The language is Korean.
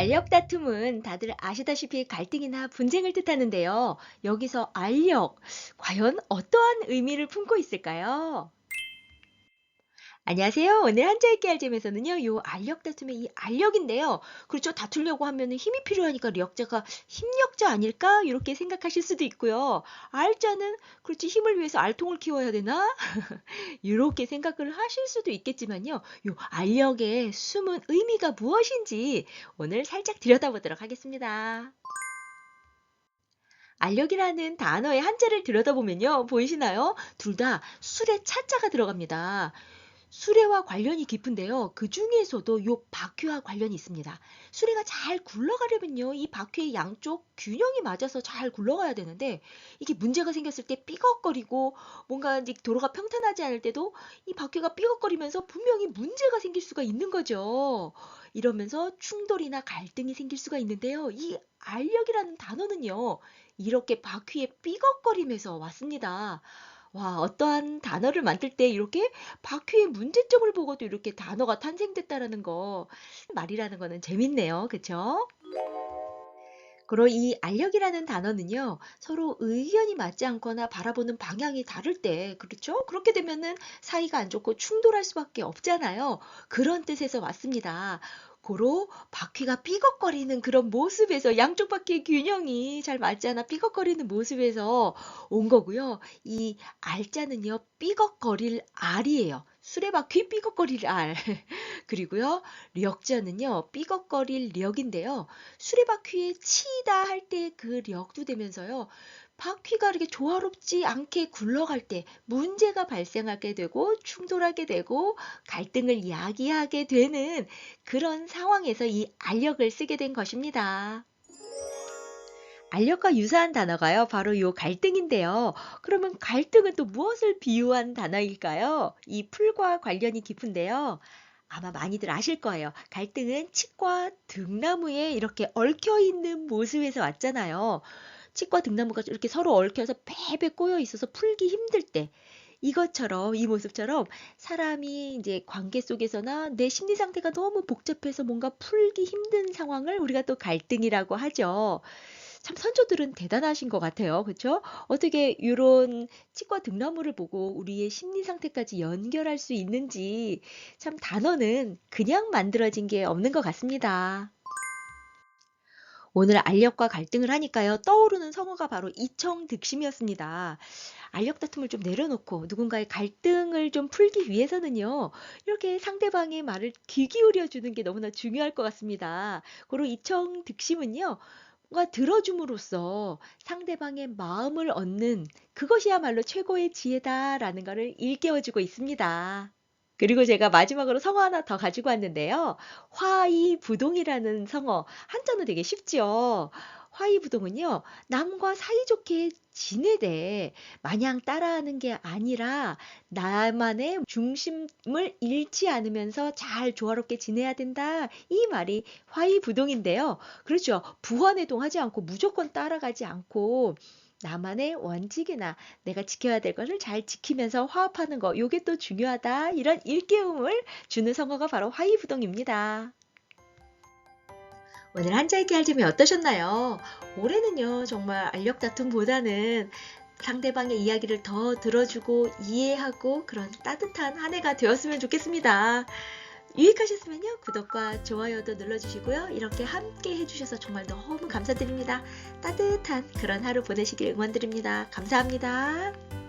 알력 다툼은 다들 아시다시피 갈등이나 분쟁을 뜻하는데요. 여기서 알력, 과연 어떠한 의미를 품고 있을까요? 안녕하세요. 오늘 한자 읽기 알잼에서는요, 요 알력 다툼의 이 알력인데요. 그렇죠. 다투려고 하면 힘이 필요하니까 력자가 힘력자 아닐까? 이렇게 생각하실 수도 있고요. 알자는 그렇지 힘을 위해서 알통을 키워야 되나? 이렇게 생각을 하실 수도 있겠지만요. 요 알력의 숨은 의미가 무엇인지 오늘 살짝 들여다보도록 하겠습니다. 알력이라는 단어의 한자를 들여다보면요. 보이시나요? 둘 다 술에 차자가 들어갑니다. 수레와 관련이 깊은데요. 그 중에서도 요 바퀴와 관련이 있습니다. 수레가 잘 굴러가려면요. 이 바퀴의 양쪽 균형이 맞아서 잘 굴러가야 되는데 이게 문제가 생겼을 때 삐걱거리고 뭔가 이제 도로가 평탄하지 않을 때도 이 바퀴가 삐걱거리면서 분명히 문제가 생길 수가 있는 거죠. 이러면서 충돌이나 갈등이 생길 수가 있는데요. 이 알력이라는 단어는요. 이렇게 바퀴에 삐걱거리면서 왔습니다. 와, 어떠한 단어를 만들 때 이렇게 바퀴의 문제점을 보고도 이렇게 단어가 탄생됐다라는 거 말이라는 거는 재밌네요. 그쵸? 그리고 이 알력이라는 단어는요, 서로 의견이 맞지 않거나 바라보는 방향이 다를 때, 그렇죠? 그렇게 되면은 사이가 안 좋고 충돌할 수밖에 없잖아요. 그런 뜻에서 왔습니다. 고로 바퀴가 삐걱거리는 그런 모습에서 양쪽 바퀴의 균형이 잘 맞지 않아 삐걱거리는 모습에서 온 거고요. 이 알자는요, 삐걱거릴 알이에요. 수레바퀴 삐걱거릴 알. 그리고요, 력자는요, 삐걱거릴 력인데요. 수레바퀴에 치다 할 때 그 력도 되면서요. 바퀴가 이렇게 조화롭지 않게 굴러갈 때 문제가 발생하게 되고 충돌하게 되고 갈등을 야기하게 되는 그런 상황에서 이 알력을 쓰게 된 것입니다. 알력과 유사한 단어가요. 바로 요 갈등인데요. 그러면 갈등은 또 무엇을 비유한 단어일까요? 이 풀과 관련이 깊은데요. 아마 많이들 아실 거예요. 갈등은 칡과 등나무에 이렇게 얽혀 있는 모습에서 왔잖아요. 칡과 등나무가 이렇게 서로 얽혀서 베베 꼬여 있어서 풀기 힘들 때 이것처럼 이 모습처럼 사람이 이제 관계 속에서나 내 심리 상태가 너무 복잡해서 뭔가 풀기 힘든 상황을 우리가 또 갈등이라고 하죠. 참 선조들은 대단하신 것 같아요. 그쵸? 어떻게 요런 치과 등나무를 보고 우리의 심리 상태까지 연결할 수 있는지 참 단어는 그냥 만들어진 게 없는 것 같습니다. 오늘 알력과 갈등을 하니까요. 떠오르는 성어가 바로 이청득심이었습니다. 알력 다툼을 좀 내려놓고 누군가의 갈등을 좀 풀기 위해서는요. 이렇게 상대방의 말을 귀 기울여 주는 게 너무나 중요할 것 같습니다. 고로 이청득심은요. 뭔가 들어줌으로써 상대방의 마음을 얻는 그것이야말로 최고의 지혜다라는 것을 일깨워주고 있습니다. 그리고 제가 마지막으로 성어 하나 더 가지고 왔는데요. 화이부동이라는 성어. 한자는 되게 쉽죠. 화이부동은요. 남과 사이좋게 지내되 마냥 따라하는 게 아니라 나만의 중심을 잃지 않으면서 잘 조화롭게 지내야 된다. 이 말이 화이부동인데요. 그렇죠. 부화내동하지 않고 무조건 따라가지 않고 나만의 원칙이나 내가 지켜야 될 것을 잘 지키면서 화합하는 거, 요게 또 중요하다. 이런 일깨움을 주는 성어가 바로 화이부동입니다. 오늘 한자읽기 알림이 어떠셨나요? 올해는요, 정말 알력 다툼보다는 상대방의 이야기를 더 들어주고 이해하고 그런 따뜻한 한 해가 되었으면 좋겠습니다. 유익하셨으면요, 구독과 좋아요도 눌러주시고요. 이렇게 함께 해주셔서 정말 너무 감사드립니다. 따뜻한 그런 하루 보내시길 응원드립니다. 감사합니다.